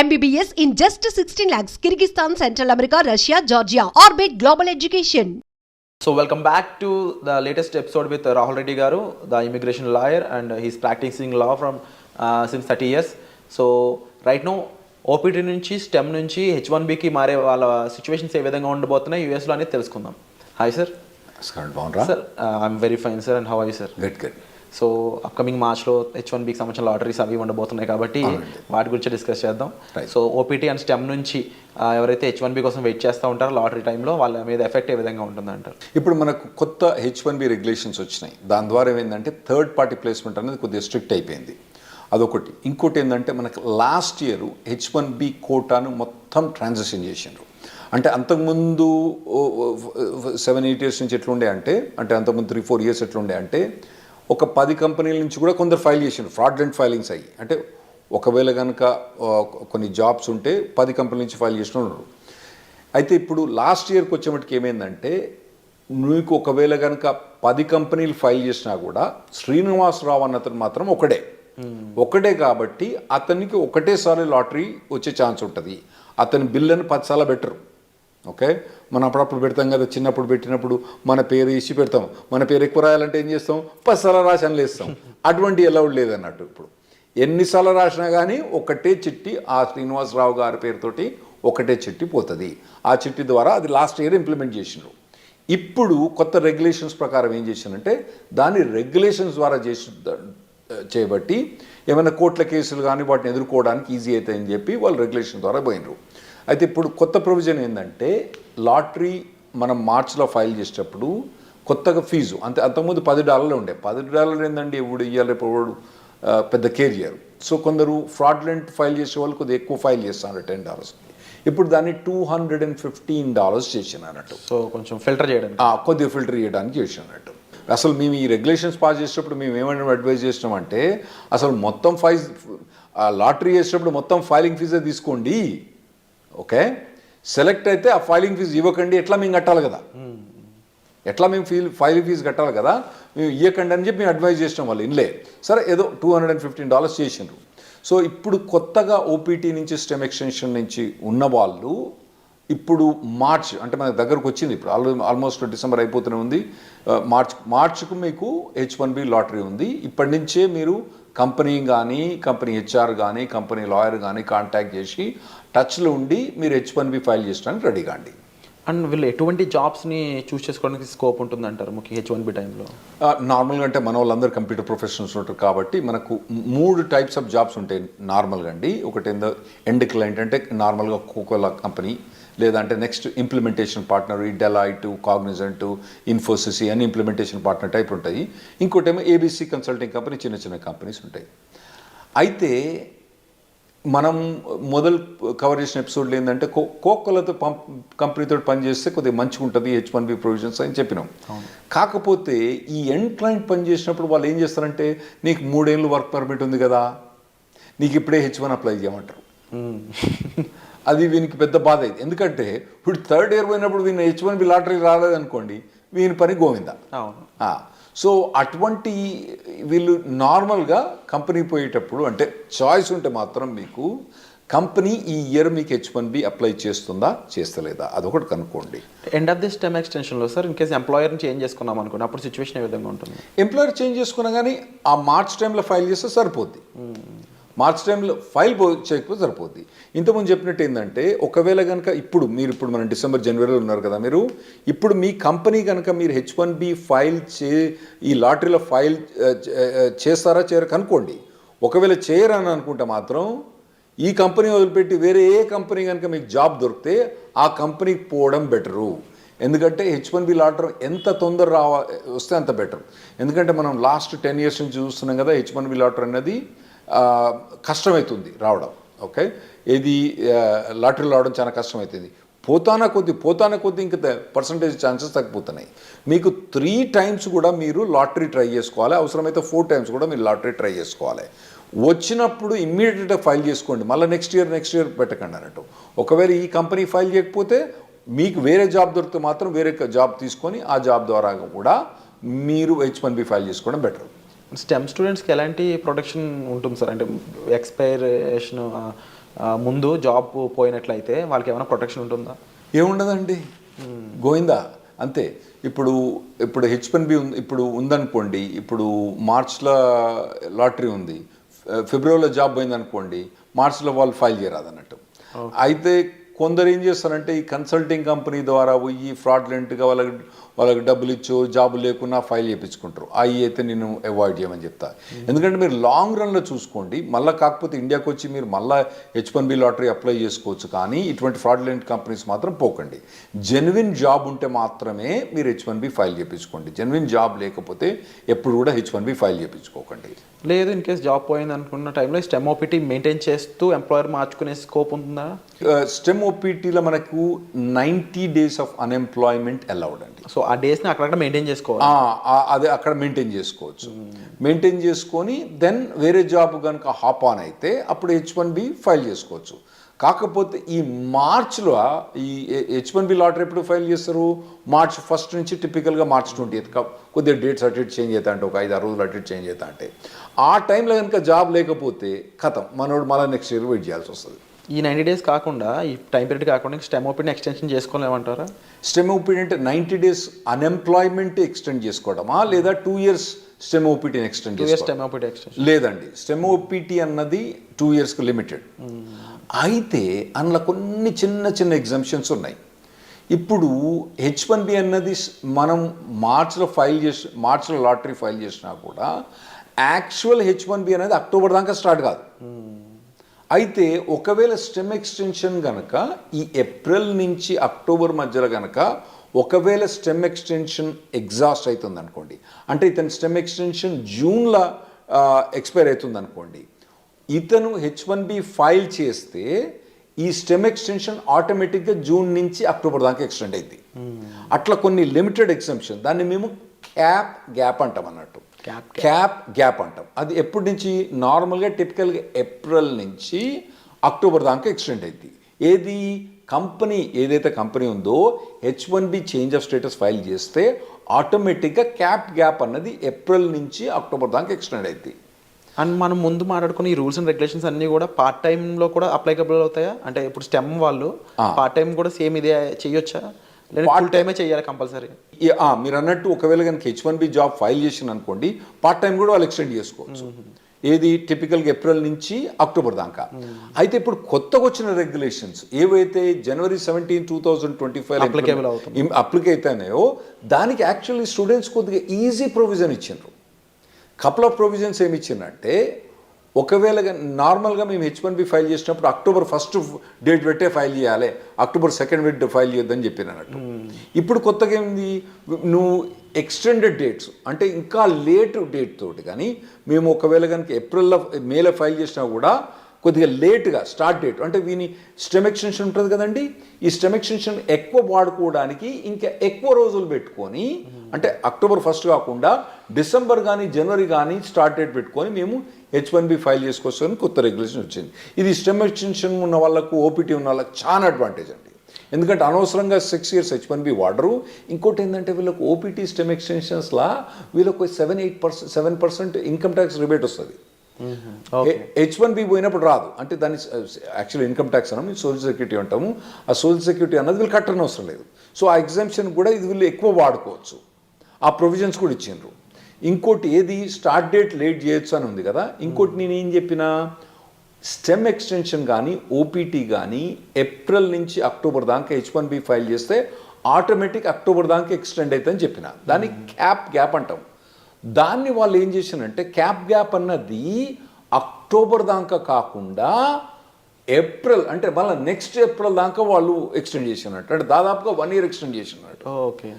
MBBS in just 16 lakhs. Kyrgyzstan, Central America, Russia, Georgia. Orbit Global Education. So welcome back to the latest episode with uh, Rahul Reddy Garu, the immigration lawyer, and uh, he's practicing law from uh, since 30 years. So right now OPT నుంచి STEM నుంచి H one బికి మారే వాళ్ళ situations ఏ విధంగా ఉండబోతున్నాయి యూఎస్లో అనేది తెలుసుకుందాం hi sir sir I'm very fine sir and how I sir good good so upcoming మార్చ్లో హెచ్ వన్ బికి సంబంధించిన లాటరీస్ అవి ఉండబోతున్నాయి కాబట్టి వాటి గురించి డిస్కస్ చేద్దాం. సో ఓపీటీ అండ్ స్టెమ్ నుంచి ఎవరైతే హెచ్ వన్ బి కోసం వెయిట్ చేస్తూ ఉంటారో లాటరీ టైంలో వాళ్ళ మీద ఎఫెక్ట్ ఏ విధంగా ఉంటుందంటారు? ఇప్పుడు మనకు కొత్త హెచ్ వన్ బి రెగ్యులేషన్స్ వచ్చినాయి. దాని ద్వారా ఏమైందంటే థర్డ్ పార్టీ ప్లేస్మెంట్ అనేది కొద్దిగా స్ట్రిక్ట్ అయిపోయింది. అదొకటి. ఇంకోటి ఏంటంటే మనకు last year H one B కోటాను మొత్తం ట్రాన్సాక్షన్ చేసిండ్రు. అంటే అంతకుముందు సెవెన్ ఎయిట్ ఇయర్స్ నుంచి ఎట్లుండే అంటే అంటే అంతకుముందు త్రీ ఫోర్ ఇయర్స్ ఎట్లుండే అంటే ఒక పది కంపెనీల నుంచి కూడా కొందరు ఫైల్ చేసిండ్రు. ఫ్రాడ్లెంట్ ఫైలింగ్స్ అయ్యి. అంటే ఒకవేళ కనుక కొన్ని జాబ్స్ ఉంటే పది కంపెనీల నుంచి ఫైల్ చేసిన ఉన్నారు అయితే ఇప్పుడు లాస్ట్ ఇయర్కి వచ్చేమటికి ఏమైందంటే నీకు ఒకవేళ కనుక పది కంపెనీలు ఫైల్ చేసినా కూడా శ్రీనివాసరావు అన్నతను మాత్రం ఒకడే. ఒకడే కాబట్టి అతనికి ఒకటేసారి లాటరీ వచ్చే ఛాన్స్ ఉంటుంది. అతని బిల్లుని పదిసార్లు బెటరు ఓకే? మనం అప్పుడప్పుడు పెడతాం కదా చిన్నప్పుడు పెట్టినప్పుడు మన పేరు ఇచ్చి పెడతాం. మన పేరు ఎక్కువ రాయాలంటే ఏం చేస్తాం? పసల రాసి వేస్తాం అటువంటి అలౌడ్ లేదన్నట్టు ఇప్పుడు. ఎన్నిసార్లు రాసినా కానీ ఒకటే చిట్టి ఆ శ్రీనివాసరావు గారి పేరుతోటి ఒకటే చిట్టి పోతుంది. ఆ చిట్టి ద్వారా అది లాస్ట్ ఇయర్ ఇంప్లిమెంట్ చేసిండ్రు. ఇప్పుడు కొత్త రెగ్యులేషన్స్ ప్రకారం ఏం చేసిందంటే దాన్ని రెగ్యులేషన్స్ ద్వారా చేసి చేయబట్టి ఏమైనా కోర్టుల కేసులు కానీ వాటిని ఎదుర్కోవడానికి ఈజీ అవుతాయని చెప్పి వాళ్ళు రెగ్యులేషన్ ద్వారా పోయినరు. అయితే ఇప్పుడు కొత్త ప్రొవిజన్ ఏంటంటే లాటరీ మనం మార్చ్లో ఫైల్ చేసేటప్పుడు కొత్తగా ఫీజు అంతే అంతకుముందు పది డాలర్లు ఉండే. పది డాలర్లు ఏంటంటే ఇప్పుడు ఇవ్వాలి రేపు ఎవడు, పెద్ద కేర్ చేయరు సో కొందరు ఫ్రాడ్లెంట్ ఫైల్ చేసే వాళ్ళు కొద్దిగా ఎక్కువ ఫైల్ చేస్తున్నారు టెన్ డాలర్స్ ఇప్పుడు దాన్ని two hundred and fifteen dollars చేసిన అన్నట్టు సో కొంచెం ఫిల్టర్ చేయడానికి. కొద్దిగా ఫిల్టర్ చేయడానికి చేసినట్టు అసలు మేము ఈ రెగ్యులేషన్స్ పాస్ చేసేటప్పుడు మేము ఏమైనా అడ్వైజ్ చేసినామంటే అసలు మొత్తం ఫైజ్ లాటరీ చేసేటప్పుడు మొత్తం ఫైలింగ్ ఫీజే తీసుకోండి. ఓకే? సెలెక్ట్ అయితే ఆ ఫైలింగ్ ఫీజు ఇవ్వకండి ఎట్లా మేము కట్టాలి కదా? ఎట్లా మేము ఫీల్ ఫైలింగ్ ఫీజు కట్టాలి కదా? మేము ఇవ్వకండి అని చెప్పి మేము అడ్వైజ్ చేసినాం వాళ్ళు ఇన్లే. సరే ఏదో two hundred and fifteen dollars చేసిండ్రు. సో ఇప్పుడు కొత్తగా ఓపీటీ నుంచి స్టెమ్ ఎక్స్టెన్షన్ నుంచి ఉన్న వాళ్ళు ఇప్పుడు మార్చ్ అంటే మన దగ్గరకు వచ్చింది ఇప్పుడు ఆల్ ఆల్మోస్ట్ డిసెంబర్ అయిపోతూనే ఉంది. మార్చ్ మార్చ్కు మీకు హెచ్ వన్ బి లాటరీ ఉంది. ఇప్పటి నుంచే మీరు కంపెనీ కానీ కంపెనీ హెచ్ఆర్ కానీ కంపెనీ లాయర్ కానీ కాంటాక్ట్ చేసి టచ్లో ఉండి మీరు హెచ్ వన్ బి ఫైల్ చేయడానికి రెడీ కాండి. అండ్ వీళ్ళు ఎటువంటి జాబ్స్ని చూస్ చేసుకోవడానికి స్కోప్ ఉంటుంది అంటారు ముఖ్య హెచ్ వన్ బి టైంలో? నార్మల్గా అంటే మన వాళ్ళందరూ కంప్యూటర్ ప్రొఫెషనల్స్ ఉంటారు కాబట్టి మనకు మూడు టైప్స్ ఆఫ్ జాబ్స్ ఉంటాయి నార్మల్గా అండి. ఒకటి ఎండ్ క్లయింట్ అంటే నార్మల్గా కోకోలా కంపెనీ లేదంటే నెక్స్ట్ ఇంప్లిమెంటేషన్ పార్ట్నర్ ఈ డెలైట్ కాగ్నిజెంట్ ఇన్ఫోసిస్ అన్ని ఇంప్లిమెంటేషన్ పార్ట్నర్ టైప్ ఉంటాయి. ఇంకోటేమో ఏబీసీ కన్సల్టింగ్ కంపెనీ చిన్న చిన్న కంపెనీస్ ఉంటాయి. అయితే మనం మొదలు కవర్ చేసిన ఎపిసోడ్లో ఏంటంటే కో కోకోలతో పంప్ కంపెనీతో పనిచేస్తే కొద్దిగా మంచిగా ఉంటుంది హెచ్ వన్ బి ప్రొవిజన్స్ అని చెప్పినాం. కాకపోతే ఈ ఎండ్ క్లయింట్ పని చేసినప్పుడు వాళ్ళు ఏం చేస్తారంటే నీకు మూడేళ్ళు వర్క్ పర్మిట్ ఉంది కదా నీకు ఇప్పుడే హెచ్ వన్ అప్లై చేయమంటారు. అది వీనికి పెద్ద బాధ అయింది. ఎందుకంటే ఇప్పుడు థర్డ్ ఇయర్ పోయినప్పుడు వీని హెచ్ వన్ బి లాటరీ రాలేదనుకోండి వీని పని గోవిందా. సో అటువంటి వీళ్ళు నార్మల్గా కంపెనీ పోయేటప్పుడు అంటే చాయిస్ ఉంటే మాత్రం మీకు కంపెనీ ఈ ఇయర్ మీకు హెచ్ వన్ బి అప్లై చేస్తుందా చేస్తలేదా? అదొకటి కనుక్కోండి. ఎండ్ ఆఫ్ దిస్ టైమ్ ఎక్స్టెన్షన్లో సార్ ఇన్ కేసు ఎంప్లాయర్ని చేంజ్ చేసుకున్నాం అనుకోండి అప్పుడు సిచ్యువేషన్ ఏ విధంగా ఉంటుంది? ఎంప్లాయర్ చేంజ్ చేసుకున్నా కానీ ఆ మార్చ్ టైంలో ఫైల్ చేస్తే సరిపోద్ది. మార్చ్ టైంలో ఫైల్ పో చేయకపోతే సరిపోద్ది. ఇంతకుముందు చెప్పినట్టు ఏంటంటే ఒకవేళ కనుక ఇప్పుడు మీరు ఇప్పుడు మనం డిసెంబర్ జనవరిలో ఉన్నారు కదా మీరు ఇప్పుడు మీ కంపెనీ కనుక మీరు హెచ్ వన్ బి ఫైల్ చే ఈ లాటరీలో ఫైల్ చేస్తారా చేయరు కనుక్కోండి. ఒకవేళ చేయరని అనుకుంటే మాత్రం ఈ కంపెనీ వదిలిపెట్టి వేరే ఏ కంపెనీ కనుక మీకు జాబ్ దొరికితే ఆ కంపెనీకి పోవడం బెటరు. ఎందుకంటే హెచ్ వన్ బి లాటర్ ఎంత తొందర రావ వస్తే అంత బెటర్. ఎందుకంటే మనం లాస్ట్ టెన్ ఇయర్స్ నుంచి చూస్తున్నాం కదా హెచ్ వన్ బి లాటర్ అనేది కష్టమవుతుంది రావడం ఓకే? ఇది లాటరీ రావడం చాలా కష్టమవుతుంది పోతాన కొద్ది పోతాన కొద్ది ఇంకా పర్సంటేజ్ ఛాన్సెస్ తగ్గిపోతున్నాయి. మీకు త్రీ టైమ్స్ కూడా మీరు లాటరీ ట్రై చేసుకోవాలి. అవసరమైతే ఫోర్ టైమ్స్ కూడా మీరు లాటరీ ట్రై చేసుకోవాలి. వచ్చినప్పుడు ఇమ్మీడియట్గా ఫైల్ చేసుకోండి. మళ్ళీ నెక్స్ట్ ఇయర్ నెక్స్ట్ ఇయర్ పెట్టకండి అన్నట్టు. ఒకవేళ ఈ కంపెనీ ఫైల్ చేయకపోతే మీకు వేరే జాబ్ దొరికితే మాత్రం వేరే జాబ్ తీసుకొని ఆ జాబ్ ద్వారా కూడా మీరు హెచ్ వన్ బి ఫైల్ చేసుకోవడం బెటర్ స్టెమ్ స్టూడెంట్స్కి ఎలాంటి ప్రొటెక్షన్ ఉంటుంది సార్? అంటే ఎక్స్పైరేషన్ ముందు జాబ్ పోయినట్లయితే వాళ్ళకి ఏమైనా ప్రొటెక్షన్ ఉంటుందా? ఏముండదండి. గోయిందా? అంతే. ఇప్పుడు ఇప్పుడు హెచ్ వన్ బి ఇప్పుడు ఉందనుకోండి ఇప్పుడు మార్చ్లో లాటరీ ఉంది. ఫిబ్రవరిలో జాబ్ పోయిందనుకోండి మార్చ్లో వాళ్ళు ఫైల్ చేయరాదు అన్నట్టు అయితే కొందరు ఏం చేస్తారంటే ఈ కన్సల్టింగ్ కంపెనీ ద్వారా పోయి ఫ్రాడ్లెంట్గా వాళ్ళకి వాళ్ళకి డబ్బులు ఇచ్చో జాబ్ లేకున్నా ఫైల్ చేయించుకుంటారు అవి అయితే నేను అవాయిడ్ చేయమని చెప్తా. ఎందుకంటే మీరు లాంగ్ రన్లో చూసుకోండి మళ్ళీ కాకపోతే ఇండియాకి వచ్చి మీరు మళ్ళీ H one B lottery apply చేసుకోవచ్చు కానీ ఇటువంటి ఫ్రాడ్లెంట్ కంపెనీస్ మాత్రం పోకండి. జెన్యున్ జాబ్ ఉంటే మాత్రమే మీరు హెచ్ వన్ బి ఫైల్ చేయించుకోండి జెన్యున్ జాబ్ లేకపోతే ఎప్పుడు కూడా హెచ్ వన్ బి ఫైల్ చేయించుకోకండి లేదు ఇన్ కేస్ జాబ్ పోయింది అనుకున్న టైంలో స్టెమ్ ఓపీటీ మెయింటైన్ చేస్తూ ఎంప్లాయర్ మార్చుకునే స్కోప్ ఉంటుందా? స్టెమ్ ఓపీటీలో మనకు ninety days of unemployment allowed అండి. సో ఆ డేస్ని అక్కడక్కడ మెయింటైన్ చేసుకోవాలి. అది అదే అక్కడ మెయింటైన్ చేసుకోవచ్చు. మెయింటైన్ చేసుకొని దెన్ వేరే జాబ్ కనుక హాప్ ఆన్ అయితే అప్పుడు హెచ్ వన్ బి ఫైల్ చేసుకోవచ్చు. కాకపోతే ఈ మార్చ్లో ఈ హెచ్ వన్ బి లాటరీ ఎప్పుడు ఫైల్ చేస్తారు? మార్చ్ ఫస్ట్ నుంచి టిపికల్గా మార్చ్ ట్వంటీ ఎయిత్ కొద్దిగా డేట్స్ అటు ఇటు చేంజ్ అవుతా అంటే ఒక ఐదు ఆరు రోజులు అటు ఇటు చేంజ్ అవుతా అంటే. ఆ టైంలో కనుక జాబ్ లేకపోతే కథం మనోడు మళ్ళీ నెక్స్ట్ ఇయర్ వెయిట్ చేయాల్సి వస్తుంది. ఈ నైంటీ డేస్ కాకుండా ఈ టైం పీరియడ్ కాకుండా స్టెమ్ ఓపీని ఎక్స్టెన్షన్ చేసుకోలేమంటారా? స్టెమ్ ఓపీటీ అంటే నైంటీ డేస్ అన్ఎంప్లాయ్మెంట్ ఎక్స్టెండ్ చేసుకోవడమా? లేదా టూ ఇయర్స్ స్టెమ్ ఓపీటీని ఎక్స్టెండ్ స్టెమ్ ఓపీటీ ఎక్స్టెన్షన్ లేదండి. స్టెమ్ ఓపీటీ అన్నది టూ ఇయర్స్కి లిమిటెడ్ అయితే అందులో కొన్ని చిన్న చిన్న ఎగ్జామ్షన్స్ ఉన్నాయి. ఇప్పుడు హెచ్ వన్ బి అన్నది మనం మార్చ్లో ఫైల్ చేసి మార్చ్లో లాటరీ ఫైల్ చేసినా కూడా యాక్చువల్ హెచ్ వన్ బి అనేది అక్టోబర్ దాకా స్టార్ట్ కాదు. అయితే ఒకవేళ స్టెమ్ ఎక్స్టెన్షన్ గనక ఈ ఏప్రిల్ నుంచి అక్టోబర్ మధ్యలో గనక ఒకవేళ స్టెమ్ ఎక్స్టెన్షన్ ఎగ్జాస్ట్ అవుతుంది అనుకోండి అంటే ఇతని స్టెమ్ ఎక్స్టెన్షన్ జూన్లో ఎక్స్పైర్ అవుతుంది అనుకోండి ఇతను హెచ్ వన్ బి ఫైల్ చేస్తే ఈ స్టెమ్ ఎక్స్టెన్షన్ ఆటోమేటిక్గా జూన్ నుంచి అక్టోబర్ దాకా ఎక్స్టెండ్ అయింది అట్లా కొన్ని లిమిటెడ్ ఎగ్జంప్షన్ దాన్ని మేము క్యాప్ గ్యాప్ అంటాం అన్నట్టు. క్యాప్ గ్యాప్ అంటాం. అది ఎప్పటి నుంచి? నార్మల్గా టిపికల్గా ఏప్రిల్ నుంచి అక్టోబర్ దాకా ఎక్స్టెండ్ అయింది ఏది? కంపెనీ ఏదైతే కంపెనీ ఉందో H one B change of status file చేస్తే ఆటోమేటిక్గా క్యాప్ గ్యాప్ అన్నది ఏప్రిల్ నుంచి అక్టోబర్ దాకా ఎక్స్టెండ్ అయింది అండ్ మనం ముందు మాట్లాడుకున్న ఈ రూల్స్ అండ్ రెగ్యులేషన్స్ అన్నీ కూడా పార్ట్ టైంలో కూడా అప్లైకబుల్ అవుతాయా? అంటే ఇప్పుడు స్టెమ్ వాళ్ళు పార్ట్ టైం కూడా సేమ్ ఇదే చేయొచ్చా? ఫుల్ టైమే చేయాలి కంపల్సరీ మీరు అన్నట్టు ఒకవేళ కనుక H one B job file చేసిన అనుకోండి పార్ట్ టైం కూడా వాళ్ళు ఎక్స్టెండ్ చేసుకోవచ్చు. ఏది టిపికల్గా ఏప్రిల్ నుంచి అక్టోబర్ దాకా. అయితే ఇప్పుడు కొత్తగా వచ్చిన రెగ్యులేషన్స్ ఏవైతే జనవరి seventeen two thousand twenty five. అప్లిక్ అయితేనేయో దానికి యాక్చువల్లీ స్టూడెంట్స్ కొద్దిగా ఈజీ ప్రొవిజన్ ఇచ్చిండ్రు. కపుల్ ఆఫ్ ప్రొవిజన్స్ ఏమి ఇచ్చిందంటే ఒకవేళ నార్మల్గా మేము హెచ్ వన్ బి ఫైల్ చేసినప్పుడు అక్టోబర్ ఫస్ట్ డేట్ పెట్టే ఫైల్ చేయాలి. అక్టోబర్ సెకండ్ డేట్ ఫైల్ చేయొద్దని చెప్పిన అన్నట్టు. ఇప్పుడు కొత్తగా ఏంది నువ్వు ఎక్స్టెండెడ్ డేట్స్ అంటే ఇంకా లేట్ డేట్ తోటి కానీ మేము ఒకవేళ కనుక ఏప్రిల్లో మేలో ఫైల్ చేసినా కూడా కొద్దిగా లేట్గా స్టార్ట్ డేట్ అంటే వీని స్టెమ్ ఎక్స్టెన్షన్ ఉంటుంది కదండి? ఈ స్టెమ్ ఎక్స్టెన్షన్ ఎక్కువ వాడుకోవడానికి ఇంకా ఎక్కువ రోజులు పెట్టుకొని అంటే అక్టోబర్ ఫస్ట్ కాకుండా డిసెంబర్ కానీ జనవరి కానీ స్టార్ట్ డేట్ పెట్టుకొని మేము హెచ్ వన్ బి ఫైల్ చేసుకోవచ్చని కొత్త రెగ్యులేషన్ వచ్చింది. ఇది స్టెమ్ ఎక్స్టెన్షన్ ఉన్న వాళ్ళకు ఓపీటీ ఉన్న వాళ్ళకి చాలా అడ్వాంటేజ్ అండి. ఎందుకంటే అనవసరంగా six years H one B వాడరు. ఇంకోటి ఏంటంటే వీళ్ళకి ఓపీటీ స్టెమ్ ఎక్స్టెన్షన్స్లా వీళ్ళకి seven eight percent seven percent income tax rebate వస్తుంది. హెచ్ వన్ బి పోయినప్పుడు రాదు. అంటే దాన్ని యాక్చువల్ ఇన్కమ్ ట్యాక్స్ అన్నాం సోషల్ సెక్యూరిటీ అంటాము. ఆ సోషల్ సెక్యూరిటీ అన్నది వీళ్ళు కట్టని అవసరం లేదు. సో ఆ ఎగ్జామ్షన్ కూడా ఇది వీళ్ళు ఎక్కువ వాడుకోవచ్చు. ఆ ప్రొవిజన్స్ కూడా ఇచ్చిండ్రు. ఇంకోటి ఏది? స్టార్ట్ డేట్ లేట్ చేయొచ్చు అని ఉంది కదా? ఇంకోటి నేను ఏం చెప్పినా స్టెమ్ ఎక్స్టెన్షన్ కానీ ఓపీటీ కానీ ఏప్రిల్ నుంచి అక్టోబర్ దాకా హెచ్ వన్ బి ఫైల్ చేస్తే ఆటోమేటిక్ అక్టోబర్ దాకా ఎక్స్టెండ్ అవుతుందని చెప్పిన. దాన్ని క్యాప్ గ్యాప్ అంటాం. దాన్ని వాళ్ళు ఏం చేశారంటే క్యాప్ గ్యాప్ అన్నది అక్టోబర్ దాకా కాకుండా ఏప్రిల్ అంటే మళ్ళీ నెక్స్ట్ ఏప్రిల్ దాకా వాళ్ళు ఎక్స్టెండ్ చేసినట్టు అంటే దాదాపుగా వన్ ఇయర్ ఎక్స్టెండ్ చేసినట్టు ఓకే.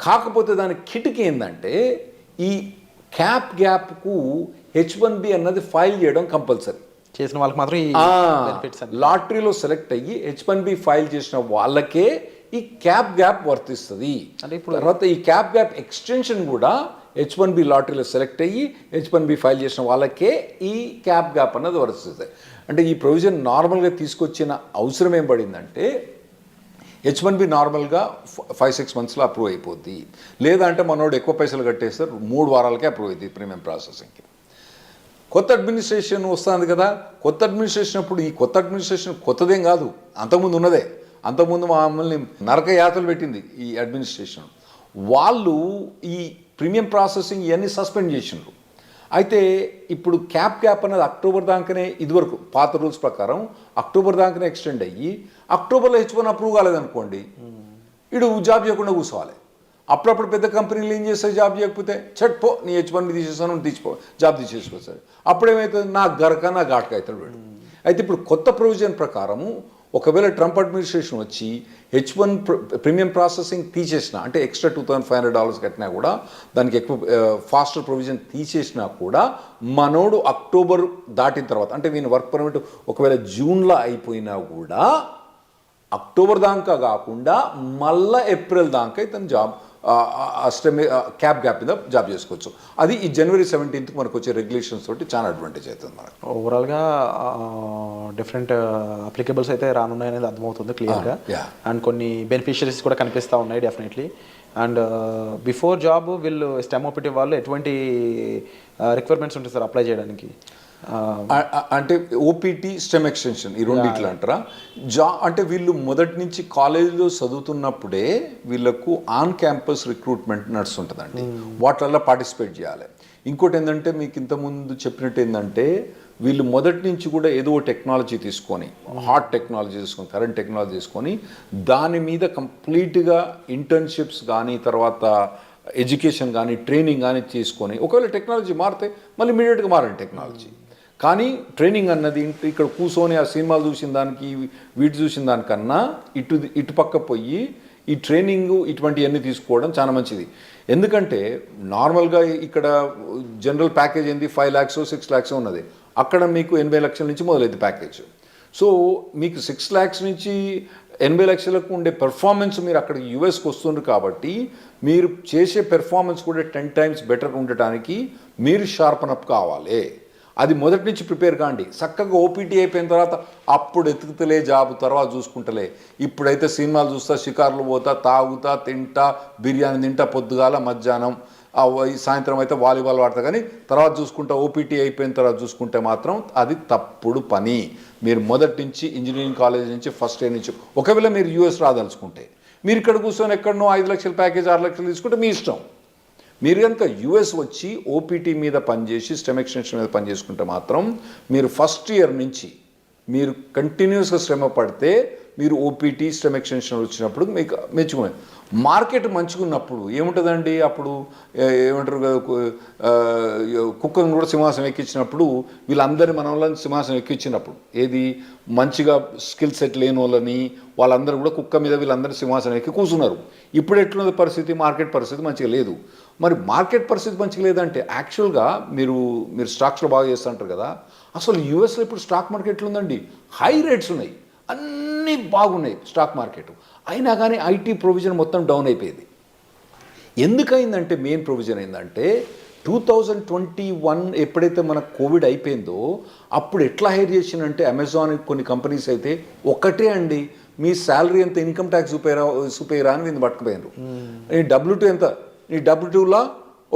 కాకపోతే దాని కిటికీ ఏంటంటే ఈ క్యాప్ గ్యాప్కు హెచ్ వన్ బి అన్నది ఫైల్ చేయడం కంపల్సరీ. చేసిన వాళ్ళకి మాత్రం లాటరీలో సెలెక్ట్ అయ్యి హెచ్ వన్ బి ఫైల్ చేసిన వాళ్ళకే ఈ క్యాప్ గ్యాప్ వర్తిస్తుంది. అంటే ఇప్పుడు- తర్వాత ఈ క్యాప్ గ్యాప్ ఎక్స్టెన్షన్ కూడా హెచ్ వన్ బి లాటరీలో సెలెక్ట్ అయ్యి హెచ్ వన్ బి ఫైల్ చేసిన వాళ్ళకే ఈ క్యాప్ గ్యాప్ అన్నది వర్తిస్తుంది. అంటే ఈ ప్రొవిజన్ నార్మల్గా తీసుకొచ్చిన అవసరం ఏం పడిందంటే హెచ్ వన్ బి నార్మల్గా ఫైవ్ సిక్స్ మంత్స్లో అప్రూవ్ అయిపోద్ది. లేదంటే మనోడు ఎక్కువ పైసలు కట్టేస్తారు మూడు వారాలకే అప్రూవ్ అవుతుంది ప్రీమియం ప్రాసెసింగ్కి కొత్త అడ్మినిస్ట్రేషన్ వస్తుంది కదా కొత్త అడ్మినిస్ట్రేషన్ అప్పుడు ఈ కొత్త అడ్మినిస్ట్రేషన్ కొత్తదేం కాదు. అంతకుముందు ఉన్నదే. అంతకుముందు మమ్మల్ని నరక యాతలు పెట్టింది ఈ అడ్మినిస్ట్రేషన్ వాళ్ళు ఈ ప్రీమియం ప్రాసెసింగ్ ఇవన్నీ సస్పెండ్ చేసిండ్రు. అయితే ఇప్పుడు క్యాప్ క్యాప్ అనేది అక్టోబర్ దాకానే ఇదివరకు పాత రూల్స్ ప్రకారం అక్టోబర్ దాకానే ఎక్స్టెండ్ అయ్యి అక్టోబర్లో హెచ్ వన్ అప్రూవ్ కాలేదనుకోండి ఇడు జాబ్ చేయకుండా కూర్చోవాలి. అప్పుడప్పుడు పెద్ద కంపెనీలు ఏం చేస్తాయి జాబ్ చేయకపోతే చట్ పో నీ హెచ్ వన్ తీసేస్తాను తీసిపో జాబ్ తీసేసుకోవచ్చు అప్పుడేమవుతుంది నా గరక నా ఘాటక అవుతాడు అయితే ఇప్పుడు కొత్త ప్రొవిజన్ ప్రకారము ఒకవేళ ట్రంప్ అడ్మినిస్ట్రేషన్ వచ్చి హెచ్ వన్ ప్రీమియం ప్రాసెసింగ్ తీసేసిన అంటే extra two thousand five hundred dollars కట్టినా కూడా దానికి ఎక్కువ ఫాస్టర్ ప్రొవిజన్ తీసేసినా కూడా మనోడు అక్టోబర్ దాటిన తర్వాత అంటే వీని వర్క్ పర్మిట్ ఒకవేళ జూన్లో అయిపోయినా కూడా అక్టోబర్ దాకా కాకుండా మళ్ళా ఏప్రిల్ దాకా ఇతను జాబ్ స్టెమి క్యాప్ గ్యాప్ మీద జాబ్ చేసుకోవచ్చు. అది ఈ జనవరి సెవెంటీన్త్ మనకు వచ్చే రెగ్యులేషన్స్ తోటి చాలా అడ్వాంటేజ్ అవుతుంది మనకు. ఓవరాల్గా డిఫరెంట్ అప్లికబుల్స్ అయితే రానున్నాయి అనేది అర్థమవుతుంది క్లియర్గా Ah. అండ్ కొన్ని బెనిఫిషరీస్ కూడా కనిపిస్తూ ఉన్నాయి డెఫినెట్లీ అండ్ బిఫోర్ జాబ్ వీళ్ళు స్టెమ్ ఓపిటీ వాళ్ళు ఎటువంటి రిక్వైర్మెంట్స్ ఉంటాయి సార్ అప్లై చేయడానికి? అంటే ఓపీటీ స్టెమ్ ఎక్స్టెన్షన్ ఈ రెండిట్లు అంటారా? జా అంటే వీళ్ళు మొదటి నుంచి కాలేజీలో చదువుతున్నప్పుడే వీళ్ళకు ఆన్ క్యాంపస్ రిక్రూట్మెంట్ నడుస్తుంటుందండి. వాటిల్లో పార్టిసిపేట్ చేయాలి. ఇంకోటి ఏంటంటే మీకు ఇంతకుముందు చెప్పినట్టు ఏంటంటే వీళ్ళు మొదటి నుంచి కూడా ఏదో టెక్నాలజీ తీసుకొని హాట్ టెక్నాలజీ తీసుకొని కరెంట్ టెక్నాలజీ తీసుకొని దాని మీద కంప్లీట్గా ఇంటర్న్షిప్స్ కానీ తర్వాత ఎడ్యుకేషన్ కానీ ట్రైనింగ్ కానీ తీసుకొని ఒకవేళ టెక్నాలజీ మారితే మళ్ళీ ఇమీడియట్గా మారండి టెక్నాలజీ. కానీ ట్రైనింగ్ అన్నది ఇక్కడ కూర్చొని ఆ సినిమాలు చూసిన దానికి వీటి చూసిన దానికన్నా ఇటు ఇటు పక్క పోయి ఈ ట్రైనింగ్ ఇటువంటివన్నీ తీసుకోవడం చాలా మంచిది. ఎందుకంటే నార్మల్గా ఇక్కడ జనరల్ ప్యాకేజ్ ఏంది? ఫైవ్ ల్యాక్స్ సిక్స్ ల్యాక్స్ ఉన్నది. అక్కడ మీకు ఎనభై లక్షల నుంచి మొదలైంది ప్యాకేజ్. సో మీకు సిక్స్ ల్యాక్స్ నుంచి ఎనభై లక్షలకు ఉండే పెర్ఫార్మెన్స్ మీరు అక్కడ యుఎస్కి వస్తుండ్రు కాబట్టి మీరు చేసే పెర్ఫార్మెన్స్ కూడా టెన్ టైమ్స్ బెటర్ ఉండటానికి మీరు షార్పన్ అప్ కావాలి. అది మొదటి నుంచి ప్రిపేర్ కాండి. చక్కగా ఓపీటీ అయిపోయిన తర్వాత అప్పుడు ఎతుకుతలే జాబ్ తర్వాత చూసుకుంటలే. ఇప్పుడైతే సినిమాలు చూస్తా షికార్లు పోతా తాగుతా తింటా బిర్యానీ తింటా పొద్దుగాల మధ్యాహ్నం సాయంత్రం అయితే వాలీబాల్ ఆడతా. కానీ తర్వాత చూసుకుంటా ఓపీటీ అయిపోయిన తర్వాత చూసుకుంటే మాత్రం అది తప్పుడు పని. మీరు మొదటి నుంచి ఇంజనీరింగ్ కాలేజ్ నుంచి ఫస్ట్ ఇయర్ నుంచి ఒకవేళ మీరు యూఎస్ రాదలుచుకుంటే మీరు ఇక్కడ కూర్చొని ఎక్కడనో ఐదు లక్షల ప్యాకేజ్ ఆరు లక్షలు తీసుకుంటే మీ ఇష్టం. మీరు కనుక యుఎస్ వచ్చి ఓపీటీ మీద పనిచేసి స్టెమ్ ఎక్స్టెన్షన్ మీద పనిచేసుకుంటే మాత్రం మీరు ఫస్ట్ ఇయర్ నుంచి మీరు కంటిన్యూస్గా శ్రమ పడితే మీరు ఓపీటీ స్టెమ్ ఎక్స్టెన్షన్ వచ్చినప్పుడు మీకు మెచ్చుకునే మార్కెట్ మంచిగా ఉన్నప్పుడు ఏముంటుందండి? అప్పుడు ఏమంటారు కదా కుక్కను కూడా సింహాసనం ఎక్కించినప్పుడు వీళ్ళందరి మన వాళ్ళని సింహాసనం ఎక్కించినప్పుడు ఏది? మంచిగా స్కిల్ సెట్ లేని వాళ్ళని వాళ్ళందరూ కూడా కుక్క మీద వీళ్ళందరూ సింహాసనం ఎక్కి కూర్చున్నారు. ఇప్పుడు ఎట్లున్నది పరిస్థితి? మార్కెట్ పరిస్థితి మంచిగా లేదు. మరి మార్కెట్ పరిస్థితి మంచిగా లేదంటే యాక్చువల్గా మీరు మీరు స్టాక్స్లో బాగా చేస్తుంటారు కదా అసలు యూఎస్లో ఇప్పుడు స్టాక్ మార్కెట్లు ఉందండి హై రేట్స్ ఉన్నాయి. అన్నీ బాగున్నాయి స్టాక్ మార్కెట్. అయినా కానీ ఐటీ ప్రొవిజన్ మొత్తం డౌన్ అయిపోయింది. ఎందుకైందంటే మెయిన్ ప్రొవిజన్ ఏంటంటే టూ థౌజండ్ ట్వంటీ వన్ ఎప్పుడైతే మన కోవిడ్ అయిపోయిందో అప్పుడు ఎట్లా హైర్ చేసిందంటే అమెజాన్ కొన్ని కంపెనీస్ అయితే ఒకటే అండి మీ శాలరీ ఎంత ఇన్కమ్ ట్యాక్స్ చూపేరా చూపేరా అని వీళ్ళు పట్టుకుపోయారు నీ డబ్ల్యూ టూ ఎంత? నీ డబ్ల్యూ టూలా?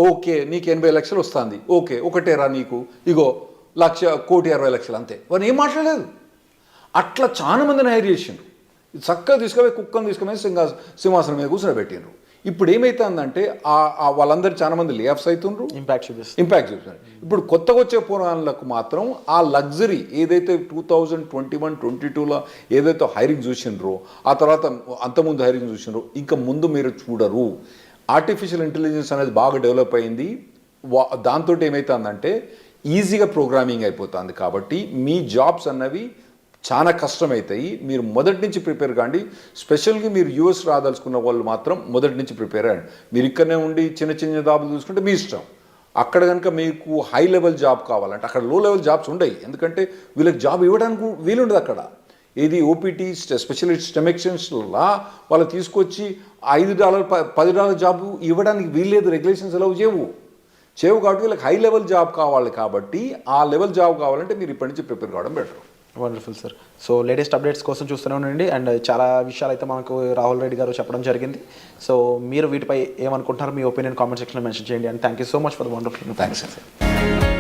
ఓకే నీకు ఎనభై లక్షలు వస్తుంది. ఓకే ఒకటేరా నీకు. ఇగో లక్ష కోటి అరవై లక్షలు అంతే. వారు ఏం మాట్లాడలేదు? అట్లా చాలా మందిని హైర్ చేసిండ్రు. చక్కగా తీసుకుపోయి కుక్కను తీసుకుపోయి సింహా సింహాసనం మీద కూర్చోబెట్టిండ్రు. ఇప్పుడు ఏమైతుందంటే వాళ్ళందరూ చాలా మంది లేఆఫ్స్ అవుతుండ్రు ఇంపాక్ట్ చూపిస్తుంది. ఇంపాక్ట్ చూపిస్తారు ఇప్పుడు కొత్తగా వచ్చే పురాణాలకు మాత్రం ఆ లగ్జరీ ఏదైతే two thousand twenty one twenty టూలో ఏదైతే హైరింగ్ చూసిండ్రో ఆ తర్వాత అంతకుముందు హైరింగ్ చూసిండ్రో ఇంకా ముందు మీరు చూడరు. ఆర్టిఫిషియల్ ఇంటెలిజెన్స్ అనేది బాగా డెవలప్ అయింది. వా దాంతో ఏమవుతుందంటే ఈజీగా ప్రోగ్రామింగ్ అయిపోతుంది కాబట్టి మీ జాబ్స్ అన్నవి చాలా కష్టమవుతాయి మీరు మొదటి నుంచి ప్రిపేర్ కాండి. స్పెషల్గా మీరు యూఎస్ రాదలుచుకున్న వాళ్ళు మాత్రం మొదటి నుంచి ప్రిపేర్ అయ్యండి. మీరు ఇక్కడనే ఉండి చిన్న చిన్న జాబులు చూసుకుంటే మీ ఇష్టం. అక్కడ కనుక మీకు హై లెవెల్ జాబ్ కావాలంటే అక్కడ లో లెవెల్ జాబ్స్ ఉండవు ఎందుకంటే వీళ్ళకి జాబ్ ఇవ్వడానికి వీలుండదు అక్కడ. ఏది ఓపీటీ స్పెషలిస్ట్ స్టెమెక్షన్స్లా వాళ్ళు తీసుకొచ్చి ఐదు డాలర్ ప- పది డాలర్ జాబ్ ఇవ్వడానికి వీల్లేదు. రెగ్యులేషన్స్ ఎలా చేయవు. చేయవు కాబట్టి వీళ్ళకి హై లెవెల్ జాబ్ కావాలి కాబట్టి ఆ లెవెల్ జాబ్ కావాలంటే మీరు ఇప్పటి నుంచి ప్రిపేర్ కావడం better. Wonderful sir so latest updates కోసం చూస్తూనే ఉండండి. అండ్ uh, చాలా విషయాలు అయితే మనకు రాహుల్ రెడ్డి గారు చెప్పడం జరిగింది. సో మీరు వీటిపై ఏమనుకుంటున్నారు మీ ఒపీనియన్ కామెంట్ సెక్షన్లో మెన్షన్ చేయండి. And thank you so much for the wonderful thanks sir